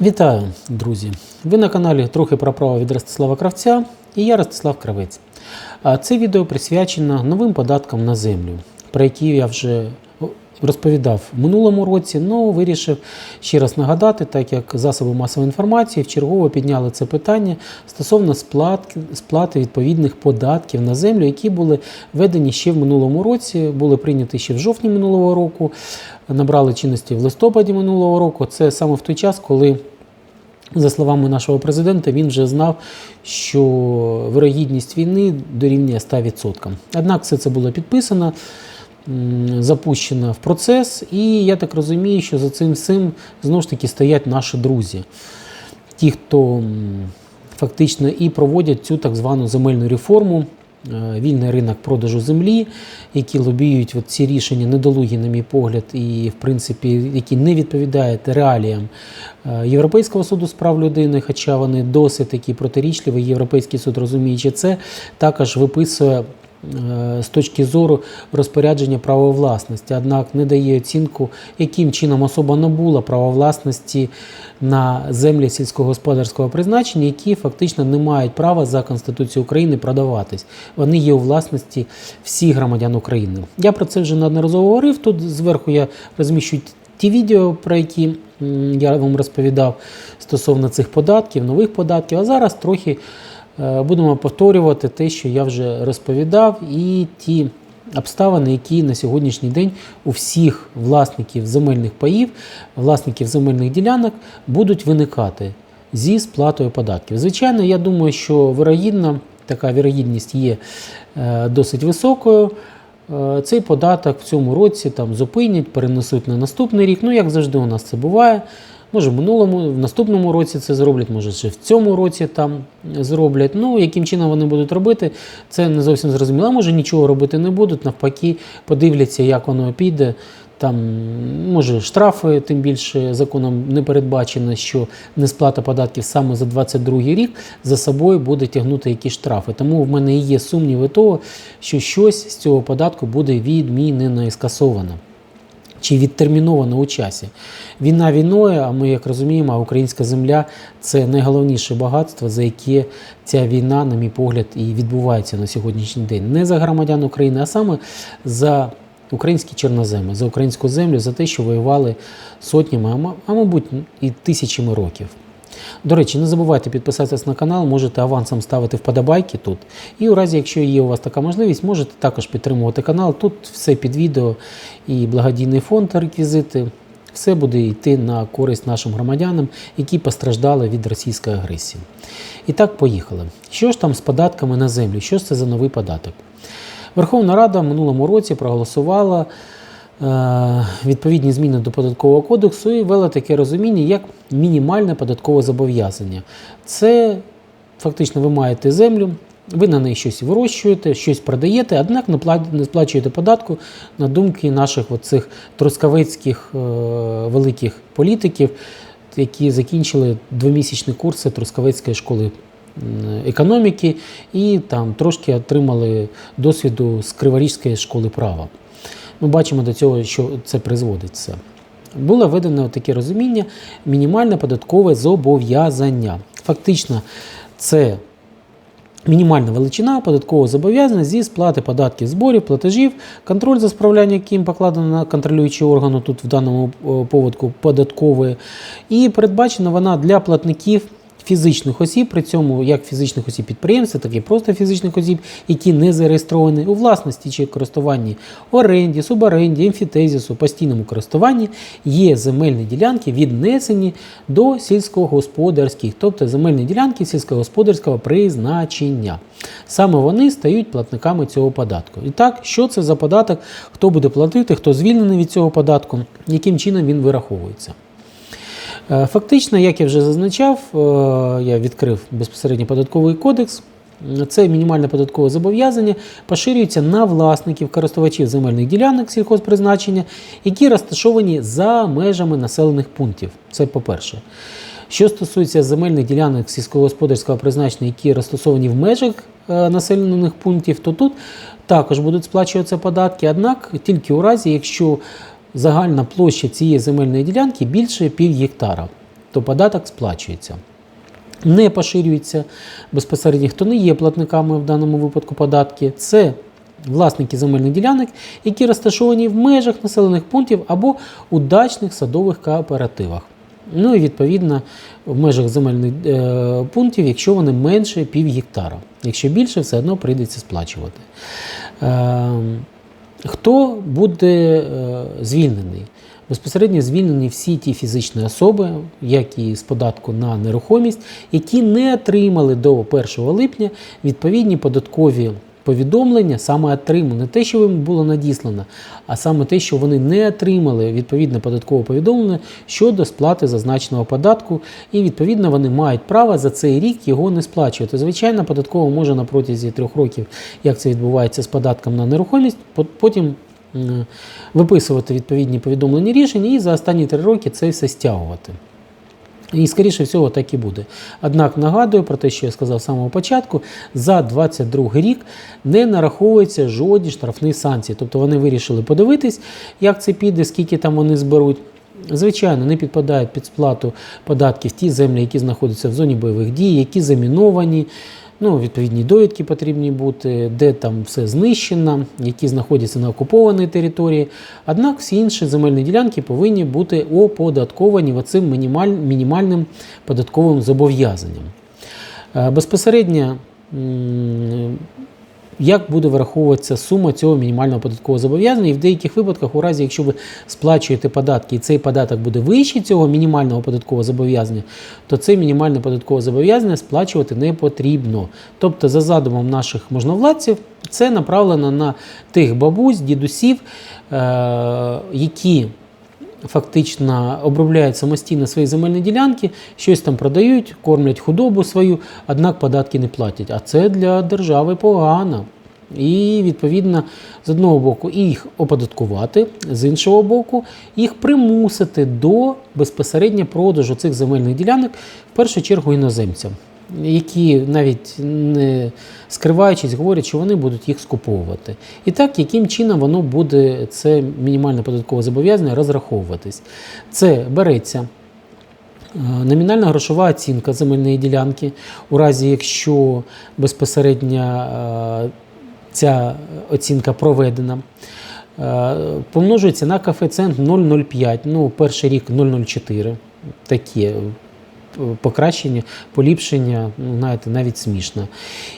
Вітаю, друзі! Ви на каналі Трохи про право від Ростислава Кравця і я Ростислав Кравець. Це відео присвячено новим податкам на землю, про які я вже розповідав в минулому році, але вирішив ще раз нагадати, так як засоби масової інформації вчергово підняли це питання стосовно сплати відповідних податків на землю, які були введені ще в минулому році, були прийняті ще в жовтні минулого року, набрали чинності в листопаді минулого року. Це саме в той час, коли. За словами нашого президента, він вже знав, що вирогідність війни дорівнює 100%. Однак все це було підписано, м, запущено в процес, і я так розумію, що за цим всім знову ж таки стоять наші друзі, ті, хто фактично і проводять цю так звану земельну реформу. е, Вільний ринок продажу землі, які лобіюють от ці рішення недолугі, на мій погляд, і в принципі, які не відповідають реаліям е, Європейського суду з прав людини, хоча вони досить такі протирічливі. Європейський суд, розуміючи це, також виписує з точки зору розпорядження права власності, однак не дає оцінку, яким чином особа набула права власності на землі сільськогосподарського призначення, які фактично не мають права за Конституцією України продаватись. Вони є у власності всіх громадян України. Я про це вже неодноразово говорив. Тут зверху я розміщу ті відео, про які я вам розповідав стосовно цих податків, нових податків. А зараз трохи е, будемо повторювати те, що я вже розповідав, і ті обставини, які на сьогоднішній день у всіх власників земельних паїв, власників земельних ділянок будуть виникати зі сплатою податків. Звичайно, я думаю, що вирогідно, така вірогідність є е, досить високою. Е, Цей податок в цьому році там зупинять, перенесуть на наступний рік. Ну, як завжди, у нас це буває. Може, в минулому, в наступному році це зроблять, може, ще в цьому році там зроблять. Ну, яким чином вони будуть робити, це не зовсім зрозуміло. Може нічого робити не будуть, навпаки, подивляться, як воно піде. Там, може, штрафи, тим більше законом не передбачено, що несплата податків саме за 22 рік за собою буде тягнути якісь штрафи. Тому в мене і є сумніви того, що щось з цього податку буде відмінено і скасовано чи відтерміновано у часі. Війна війною, а ми як розуміємо, українська земля це найголовніше багатство, за яке ця війна, на мій погляд, і відбувається на сьогоднішній день. Не за громадян України, а саме за українські чорноземи, за українську землю, за те, що воювали сотнями, а мабуть, і тисячами років. До речі, не забувайте підписатися на канал, можете авансом ставити вподобайки тут. І у разі, якщо є у вас така можливість, можете також підтримувати канал. Тут все під відео і благодійний фонд реквізити. Все буде йти на користь нашим громадянам, які постраждали від російської агресії. І так, поїхали. Що ж там з податками на землю? Що ж це за новий податок? Верховна Рада в минулому році проголосувала відповідні зміни до податкового кодексу і ввела таке розуміння, як мінімальне податкове зобов'язання. Це фактично ви маєте землю, ви на неї щось вирощуєте, щось продаєте, однак не сплачуєте податку на думки наших оцих трускавецьких е, великих політиків, які закінчили двомісячні курси Трускавецької школи економіки і там трошки отримали досвіду з Криворізької школи права. Ми бачимо до цього, що це призводиться. Було введено таке розуміння мінімальне податкове зобов'язання. Фактично, це мінімальна величина податкового зобов'язання зі сплати податків, зборів, платежів, контроль за справляння, яким покладено на контролюючий орган, тут в даному е, поводку податкової, і передбачена вона для платників. Фізичних осіб, при цьому як фізичних осіб підприємців, так і просто фізичних осіб, які не зареєстровані у власності чи користуванні оренді, суборенді, емфітезісу, постійному користуванні, є земельні ділянки, віднесені до сільськогосподарських, тобто земельні ділянки сільськогосподарського призначення. Саме вони стають платниками цього податку. І так, що це за податок, хто буде платити, хто звільнений від цього податку, яким чином він вираховується. Е, Фактично, як я вже зазначав, е, я відкрив безпосередньо податковий кодекс. Це мінімальне податкове зобов'язання поширюється на власників користувачів земельних ділянок сільхозпризначення, які розташовані за межами населених пунктів. Це по-перше. Що стосується земельних ділянок сільськогосподарського призначення, які розташовані в межах е, населених пунктів, то тут також будуть сплачуватися податки, однак тільки у разі, якщо загальна площа цієї земельної ділянки більше пів гектара. то податок сплачується. Не поширюється безпосередньо, хто не є платниками в даному випадку податки. Це власники земельних ділянок, які розташовані в межах населених пунктів або у дачних садових кооперативах. Ну і відповідно в межах земельних е, пунктів, якщо вони менше пів гектара. Якщо більше, все одно прийдеться сплачувати. Е, хто буде е, звільнений? Безпосередньо звільнені всі ті фізичні особи, як і з податку на нерухомість, які не отримали до 1 липня відповідні податкові повідомлення, саме отримали, не те, що їм було надіслано, а саме те, що вони не отримали відповідне податкове повідомлення щодо сплати зазначеного податку, і відповідно вони мають право за цей рік його не сплачувати. Звичайно, податково може на протязі трьох років, як це відбувається з податком на нерухомість, потім виписувати відповідні повідомлені рішення і за останні три роки це все стягувати. І, скоріше всього, так і буде. Однак нагадую про те, що я сказав з самого початку, за 22 рік не нараховуються жодні штрафні санкції. Тобто вони вирішили подивитись, як це піде, скільки там вони зберуть. Звичайно, не підпадають під сплату податків ті землі, які знаходяться в зоні бойових дій, які заміновані. Ну, відповідні довідки потрібні бути, де там все знищено, які знаходяться на окупованій території. Однак всі інші земельні ділянки повинні бути оподатковані оцим мінімаль, мінімальним податковим зобов'язанням. Е, Безпосередньо, як буде враховуватися сума цього мінімального податкового зобов'язання, і в деяких випадках, у разі, якщо ви сплачуєте податки, і цей податок буде вищий цього мінімального податкового зобов'язання, то це мінімальне податкове зобов'язання сплачувати не потрібно. Тобто, за задумом наших можновладців, це направлено на тих бабусь, дідусів, е- які фактично обробляють самостійно свої земельні ділянки, щось там продають, кормлять худобу свою, однак податки не платять. А це для держави погано. І відповідно з одного боку їх оподаткувати, з іншого боку, їх примусити до безпосередньо продажу цих земельних ділянок в першу чергу іноземцям, які навіть не скриваючись, говорять, що вони будуть їх скуповувати. І так, яким чином воно буде це мінімальне податкове зобов'язання розраховуватись? Це береться. Е, Номінальна грошова оцінка земельної ділянки, у разі якщо безпосередньо е, ця оцінка проведена, е, помножується на коефіцієнт 0,05, ну, перший рік 0,04. Такі е, покращення, поліпшення, ну, знаєте, навіть смішно.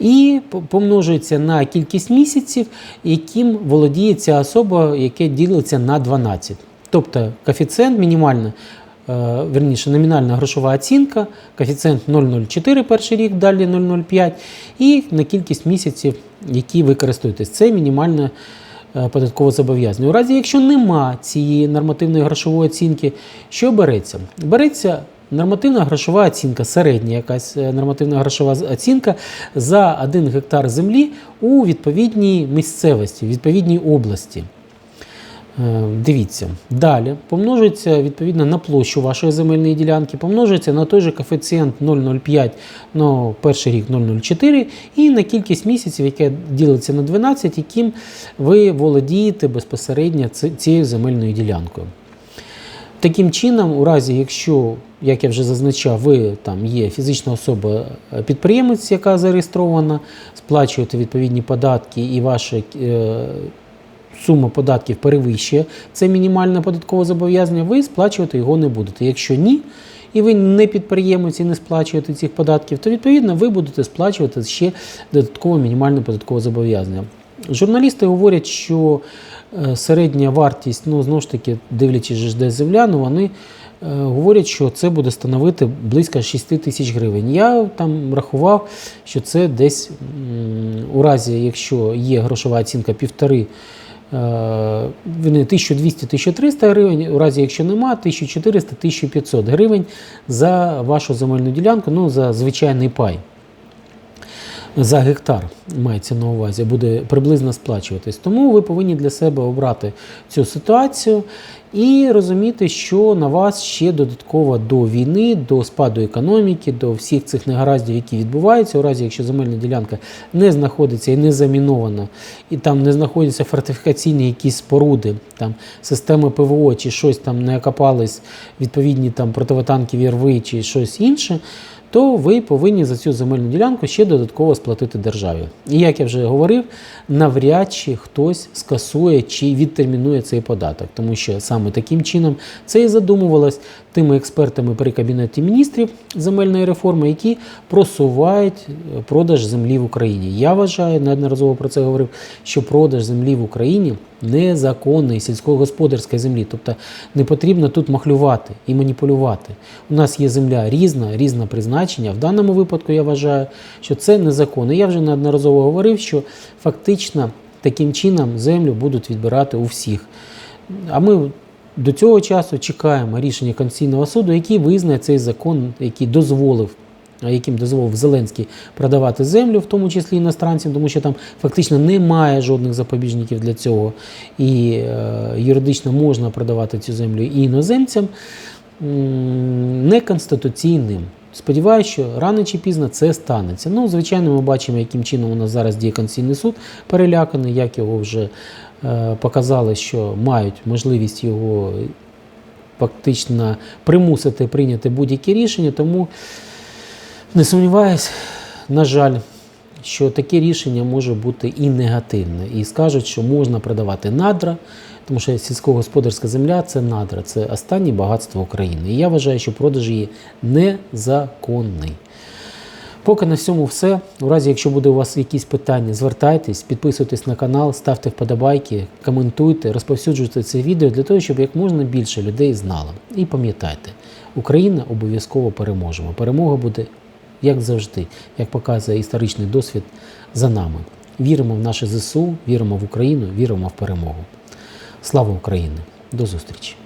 І помножується на кількість місяців, яким володіє ця особа, яке ділиться на 12. Тобто коефіцієнт мінімальний, е, верніше, номінальна грошова оцінка, коефіцієнт 0,04 перший рік, далі 0,05, і на кількість місяців, які ви користуєтесь. Це мінімальне е, податкове зобов'язання. У разі, якщо нема цієї нормативної грошової оцінки, що береться? Береться нормативна грошова оцінка, середня якась е, нормативна грошова оцінка за 1 гектар землі у відповідній місцевості, відповідній області. Е, Дивіться, далі помножується відповідно на площу вашої земельної ділянки, помножується на той же коефіцієнт 0,05, ну, перший рік 0,04 і на кількість місяців, яке ділиться на 12, яким ви володієте безпосередньо цією земельною ділянкою. Таким чином, у разі, якщо, як я вже зазначав, ви там є фізична особа е, яка зареєстрована, сплачуєте відповідні податки і ваша е, сума податків перевищує це мінімальне податкове зобов'язання, ви сплачувати його не будете. Якщо ні, і ви не підприємець і не сплачуєте цих податків, то відповідно ви будете сплачувати ще додаткове мінімальне податкове зобов'язання. Журналісти говорять, що е, середня вартість, ну знову ж таки, дивлячись же ж де земля, ну вони говорять, що це буде становити близько 6 тисяч гривень. Я там рахував, що це десь у разі, якщо є грошова оцінка півтори. е, Вони 1200-1300 гривень, у разі, якщо нема, 1400-1500 гривень за вашу земельну ділянку, ну за звичайний пай за гектар мається на увазі, буде приблизно сплачуватись. Тому ви повинні для себе обрати цю ситуацію І розуміти, що на вас ще додатково до війни, до спаду економіки, до всіх цих негараздів, які відбуваються, у разі якщо земельна ділянка не знаходиться і не замінована, і там не знаходяться фортифікаційні якісь споруди, там системи ПВО чи щось там не окопались, відповідні там противотанкові рви чи щось інше. То ви повинні за цю земельну ділянку ще додатково сплатити державі. І як я вже говорив, навряд чи хтось скасує чи відтермінує цей податок, тому що саме таким чином це і задумувалось тими експертами при кабінеті міністрів земельної реформи, які просувають е, продаж землі в Україні. Я вважаю, неодноразово про це говорив, що продаж землі в Україні незаконний сільськогосподарської землі. Тобто не потрібно тут махлювати і маніпулювати. У нас є земля різна, різне призначення. В даному випадку я вважаю, що це незаконно. Я вже неодноразово говорив, що фактично таким чином землю будуть відбирати у всіх. А ми до цього часу чекаємо рішення Конституційного суду, який визнає цей закон, який дозволив. Яким дозволив Зеленський продавати землю, в тому числі іностранцям, тому що там фактично немає жодних запобіжників для цього, і е, юридично можна продавати цю землю і іноземцям неконституційним. Сподіваюся, що рано чи пізно це станеться. Ну, звичайно, ми бачимо, яким чином у нас зараз діє Конституційний суд переляканий, як його вже показали, що мають можливість його фактично примусити прийняти будь-які рішення. Тому не сумніваюсь, на жаль, що таке рішення може бути і негативне. І скажуть, що можна продавати надра, тому що сільськогосподарська земля це надра, це останнє багатство України. І я вважаю, що продаж її незаконний. Поки на цьому все. У разі, якщо буде у вас якісь питання, звертайтесь, підписуйтесь на канал, ставте вподобайки, коментуйте, розповсюджуйте це відео для того, щоб як можна більше людей знало. І пам'ятайте, Україна обов'язково переможемо. Перемога буде, як завжди, як показує історичний досвід за нами. Віримо в наше ЗСУ, віримо в Україну, віримо в перемогу. Слава Україні! До зустрічі!